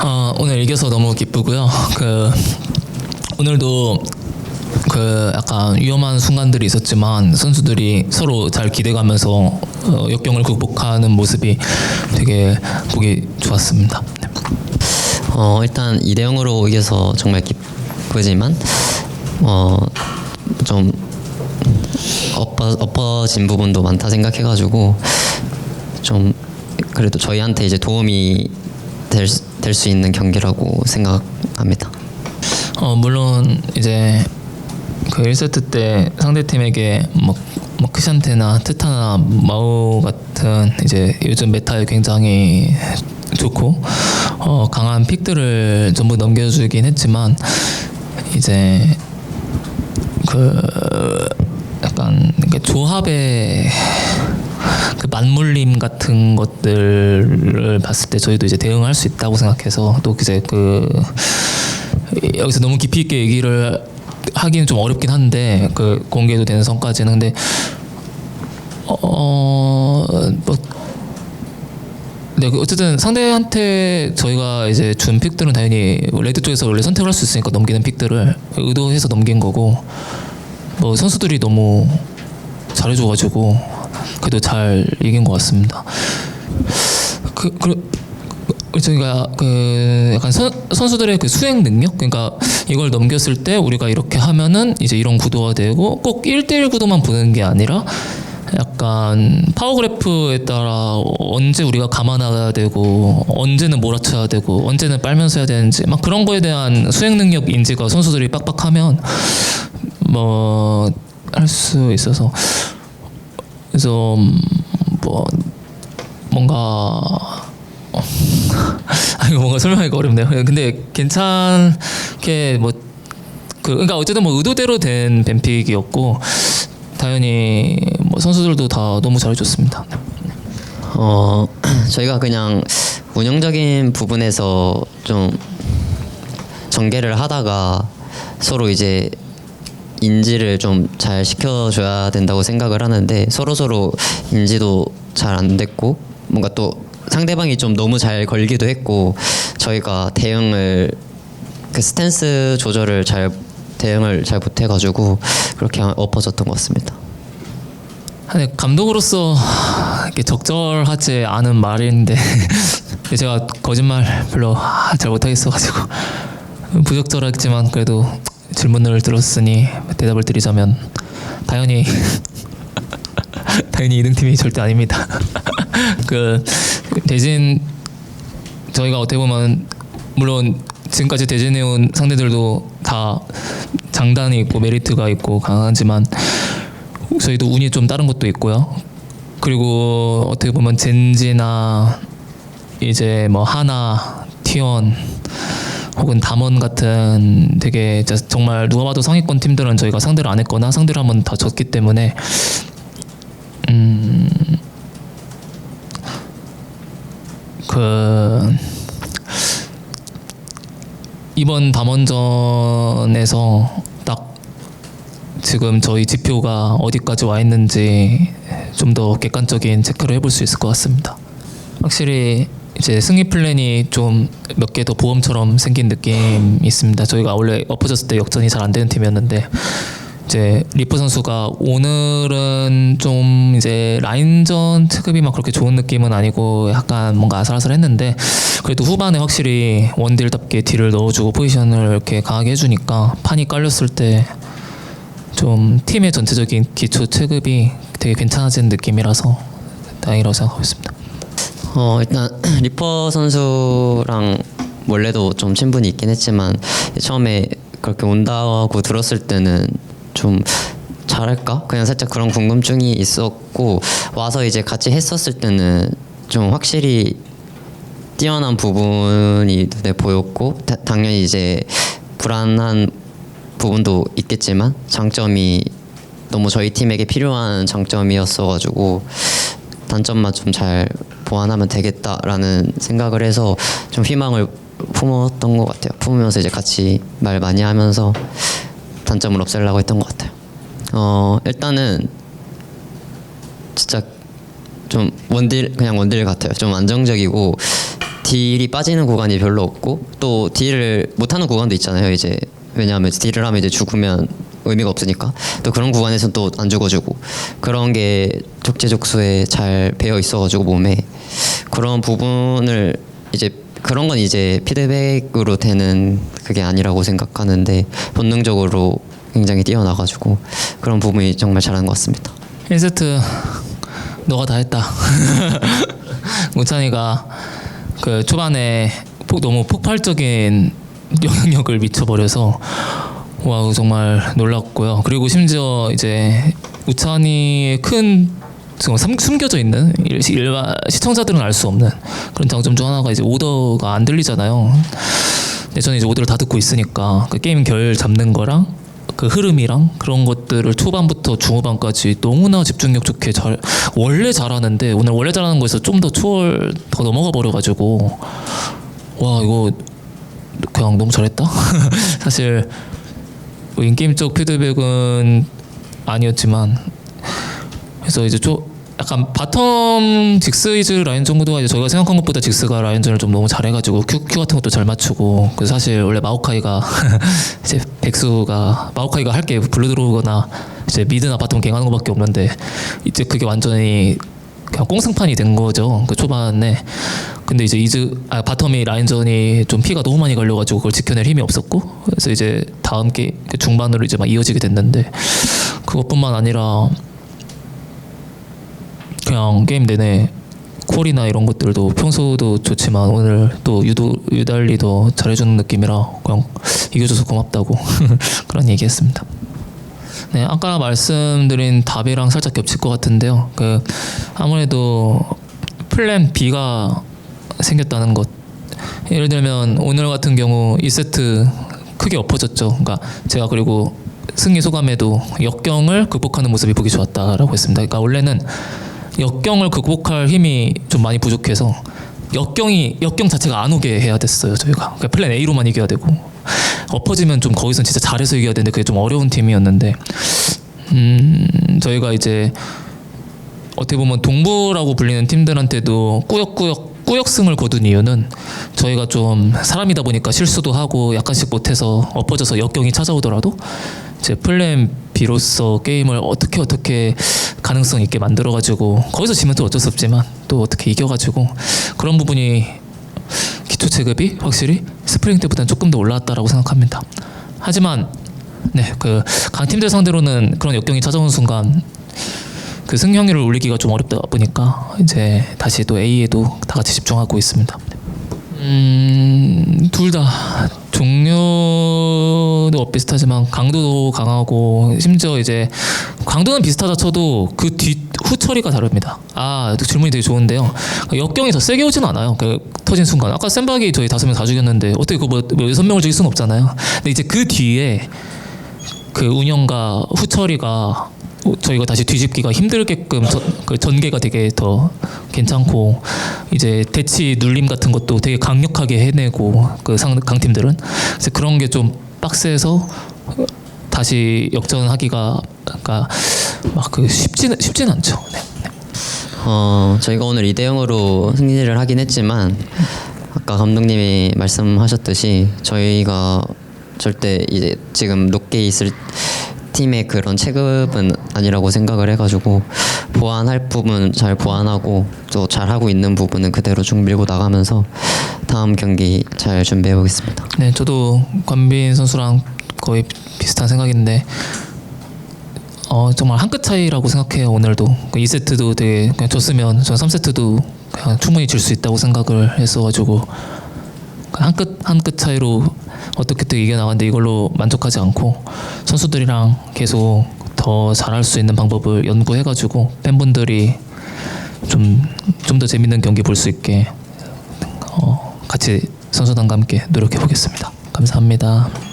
어, 오늘 이겨서 너무 기쁘고요. 그 오늘도 그 약간 위험한 순간들이 있었지만 선수들이 서로 잘 기대가면서 어, 역경을 극복하는 모습이 되게 보기 좋았습니다. 네. 어, 일단 2대 0으로 이겨서 정말 기쁘지만 어, 좀 엎어, 엎어진 부분도 많다 생각해가지고 좀 그래도 저희한테 이제 도움이 될수 있는 경기라고 생각합니다. 어, 물론 이제 그 1세트 때 상대 팀에게 뭐, 뭐 크샨테나 트타나 마우 같은 이제 요즘 메타에 굉장히 좋고 어, 강한 픽들을 전부 넘겨주긴 했지만 이제 그 약간 그 조합의 그 맞물림 같은 것들을 봤을 때 저희도 이제 대응할 수 있다고 생각해서 또 이제 그 여기서 너무 깊이 있게 얘기를 하기는 좀 어렵긴 한데 그 공개도 되는 선까지는. 근데 어뭐 네, 그 어쨌든 상대한테 저희가 이제 준 픽들은 당연히 레드 쪽에서 원래 선택을 할 수 있으니까 넘기는 픽들을 의도해서 넘긴 거고 뭐 선수들이 너무 잘해줘가지고 그래도 잘 이긴 것 같습니다. 그, 그 저희가 그 약간 선, 선수들의 그 수행 능력 그러니까 이걸 넘겼을 때 우리가 이렇게 하면은 이제 이런 구도가 되고 꼭 1대1 구도만 보는 게 아니라 약간 파워그래프에 따라 언제 우리가 감안해야 되고 언제는 몰아쳐야 되고 언제는 빨면서 해야 되는지 막 그런 거에 대한 수행 능력 인지가 선수들이 빡빡하면 뭐 할 수 있어서 그래서 음, 뭐 뭔가 어, 아 이거 뭔가 설명하기가 어렵네요. 근데 괜찮게 뭐 그, 그러니까 어쨌든 뭐 의도대로 된 뱀픽이었고 당연히 뭐 선수들도 다 너무 잘해줬습니다. 어 저희가 그냥 운영적인 부분에서 좀 전개를 하다가 서로 이제 인지를 좀 잘 시켜줘야 된다고 생각을 하는데 서로 서로 인지도 잘 안 됐고 뭔가 또 상대방이 좀 너무 잘 걸기도 했고 저희가 대응을 그 스탠스 조절을 잘 대응을 잘 못해가지고 그렇게 엎어졌던 것 같습니다. 아니, 감독으로서 이렇게 적절하지 않은 말인데 제가 거짓말 별로 잘 못하겠어가지고 부적절하지만 그래도 질문을 들었으니 대답을 드리자면 당연히 당연히 2등 팀이 절대 아닙니다. 그 대진 저희가 어떻게 보면 물론 지금까지 대진해온 상대들도 다 장단이 있고 메리트가 있고 강하지만 저희도 운이 좀 다른 것도 있고요. 그리고 어떻게 보면 젠지나 이제 뭐 하나, 티원 혹은 담원 같은 되게 정말 누가 봐도 상위권 팀들은 저희가 상대를 안 했거나 상대를 한번 다 졌기 때문에 음, 그 이번 담원전에서 딱 지금 저희 지표가 어디까지 와 있는지 좀 더 객관적인 체크를 해볼 수 있을 것 같습니다. 확실히 이제 승리 플랜이 좀 몇 개 더 보험처럼 생긴 느낌이 있습니다. 저희가 원래 엎어졌을 때 역전이 잘 안 되는 팀이었는데 이제 리프 선수가 오늘은 좀 이제 라인전 체급이 막 그렇게 좋은 느낌은 아니고 약간 뭔가 아슬아슬했는데 그래도 후반에 확실히 원딜답게 딜을 넣어주고 포지션을 이렇게 강하게 해주니까 판이 깔렸을 때 좀 팀의 전체적인 기초 체급이 되게 괜찮아지는 느낌이라서 다행이라고 생각하고 있습니다. 어 일단 리퍼 선수랑 원래도 좀 친분이 있긴 했지만 처음에 그렇게 온다고 들었을 때는 좀 잘할까? 그냥 살짝 그런 궁금증이 있었고 와서 이제 같이 했었을 때는 좀 확실히 뛰어난 부분이 눈에 보였고 다- 당연히 이제 불안한 부분도 있겠지만 장점이 너무 저희 팀에게 필요한 장점이었어가지고 단점만 좀 잘 보완하면 되겠다라는 생각을 해서 좀 희망을 품었던 것 같아요. 품으면서 이제 같이 말 많이 하면서 단점을 없애려고 했던 것 같아요. 어 일단은 진짜 좀 원딜 그냥 원딜 같아요. 좀 안정적이고 딜이 빠지는 구간이 별로 없고 또 딜을 못하는 구간도 있잖아요. 이제 왜냐하면 딜을 하면 이제 죽으면 의미가 없으니까 또 그런 구간에서는 또안 죽어주고 그런 게 적재적소에 잘 배어 있어가지고 몸에 그런 부분을 이제 그런 건 이제 피드백으로 되는 그게 아니라고 생각하는데 본능적으로 굉장히 뛰어나가지고 그런 부분이 정말 잘하는 것 같습니다. 1세트 너가 다 했다. 우찬이가 그 초반에 폭- 너무 폭발적인 영향력을 미쳐버려서 와 정말 놀랐고요. 그리고 심지어 이제 우찬이의 큰 숨겨져 있는 일- 일반 시청자들은 알 수 없는 그런 장점 중 하나가 이제 오더가 안 들리잖아요. 근데 저는 이제 오더를 다 듣고 있으니까 그 게임 결 잡는 거랑 그 흐름이랑 그런 것들을 초반부터 중후반까지 너무나 집중력 좋게 잘 원래 잘하는데 오늘 원래 잘하는 거에서 좀 더 초월 더 넘어가 버려가지고 와 이거 그냥 너무 잘했다. 사실 뭐 인게임 쪽 피드백은 아니었지만 그래서 이제 좀 약간 바텀 직스이즈 라인 정도가 이제 저희가 생각한 것보다 직스가 라인전을 좀 너무 잘해가지고 큐, 큐 같은 것도 잘 맞추고 그 사실 원래 마오카이가 이제 백수가 마오카이가 할 게 블루 들어오거나 이제 미드나 바텀 갱하는 것밖에 없는데 이제 그게 완전히 그냥 꽁승판이 된 거죠 그 초반에. 근데 이제 이즈 아 바텀이 라인전이 좀 피가 너무 많이 걸려가지고 그걸 지켜낼 힘이 없었고 그래서 이제 다음 게 중반으로 이제 막 이어지게 됐는데 그것뿐만 아니라 그냥 게임 내내 콜이나 이런 것들도 평소도 좋지만 오늘 또 유도 유달리 더 잘해주는 느낌이라 그냥 이겨줘서 고맙다고 그런 얘기했습니다. 네, 아까 말씀드린 답이랑 살짝 겹칠 것 같은데요. 그 아무래도 플랜 B가 생겼다는 것. 예를 들면 오늘 같은 경우 2세트 크게 엎어졌죠. 그러니까 제가 그리고 승리 소감에도 역경을 극복하는 모습이 보기 좋았다라고 했습니다. 그러니까 원래는 역경을 극복할 힘이 좀 많이 부족해서 역경이 역경 자체가 안 오게 해야 됐어요 저희가. 그러니까 플랜 A로만 이겨야 되고. 엎어지면 좀 거기선 진짜 잘해서 이겨야 되는데 그게 좀 어려운 팀이었는데. 음 저희가 이제 어떻게 보면 동부라고 불리는 팀들한테도 꾸역꾸역 꾸역승을 거둔 이유는 저희가 좀 사람이다 보니까 실수도 하고 약간씩 못해서 엎어져서 역경이 찾아오더라도 이제 플랜 B로서 게임을 어떻게 어떻게 가능성 있게 만들어가지고 거기서 지면 또 어쩔 수 없지만 또 어떻게 이겨가지고 그런 부분이 기초 체급이 확실히 스프링 때보다는 조금 더 올라왔다라고 생각합니다. 하지만 네 그 강팀들 상대로는 그런 역경이 찾아오는 순간 그 승률을 올리기가 좀 어렵다 보니까 이제 다시 또 A에도 다 같이 집중하고 있습니다. 음, 둘 다 종류도 비슷하지만 강도도 강하고 심지어 이제 강도는 비슷하다 쳐도 그 뒤 후처리가 다릅니다. 아 질문이 되게 좋은데요. 역경이 더 세게 오진 않아요. 그 터진 순간 아까 샌박이 저희 다섯 명 다 죽였는데 어떻게 그뭐 뭐 여섯 명을 죽일 수는 없잖아요. 근데 이제 그 뒤에 그 운영과 후처리가 저희가 다시 뒤집기가 힘들게끔 저, 그 전개가 되게 더 괜찮고 이제 대치 눌림 같은 것도 되게 강력하게 해내고 그 상, 강팀들은 그래서 그런 게 좀 빡세서 다시 역전하기가 그러니까 막 그 쉽지는 쉽지는 않죠. 네. 어, 저희가 오늘 2대 0으로 승리를 하긴 했지만 아까 감독님이 말씀하셨듯이 저희가 절대 이제 지금 높게 있을 팀의 그런 체급은 아니라고 생각을 해가지고 보완할 부분 잘 보완하고 또 잘하고 있는 부분은 그대로 쭉 밀고 나가면서 다음 경기 잘 준비해 보겠습니다. 네, 저도 권빈 선수랑 거의 비슷한 생각인데 어 정말 한 끗 차이라고 생각해요 오늘도 그 2세트도 되게 그냥 졌으면 전 3세트도 그냥 충분히 질 수 있다고 생각을 했어가지고 한 끗 한 끗 차이로 어떻게든 이겨 나갔는데 이걸로 만족하지 않고 선수들이랑 계속 더 잘할 수 있는 방법을 연구해가지고 팬분들이 좀 좀 더 재밌는 경기 볼 수 있게 어, 같이 선수단과 함께 노력해 보겠습니다. 감사합니다.